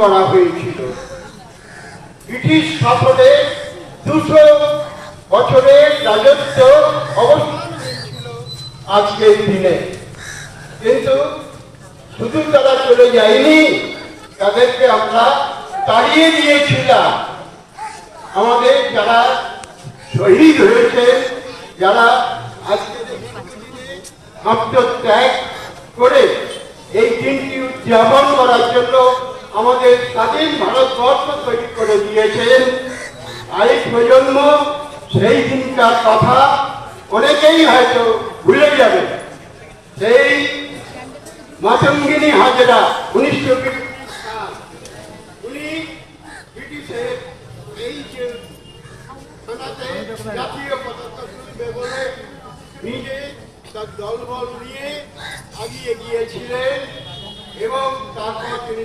করা হয়েছিল। ব্রিটিশ শাসনে দুশো বছরের রাজত্ব হয়েছিল আজকের দিনে। কিন্তু শুধু তারা চলে যায়নি, তাদেরকে আমরা তাড়িয়ে দিয়েছিলাম। আমাদের যারা শহীদ হয়েছে যারা আজকে আত্মত্যাগ করে এই দিনটি উদযাপন করার জন্য আমাদের স্বাধীন ভারতবর্ষ তৈরি করে দিয়েছেন। আরেক প্রজন্ম সেই দিনকার কথা অনেকেই হয়তো ভুলে যাবে। সেই মাতঙ্গিনী হাজরা উনিশশো উনি ব্রিটিশের এই যে জাতীয় পতাকা নিজে তার দলবল নিয়ে আগিয়ে গিয়েছিলেন এবং তারপর তিনি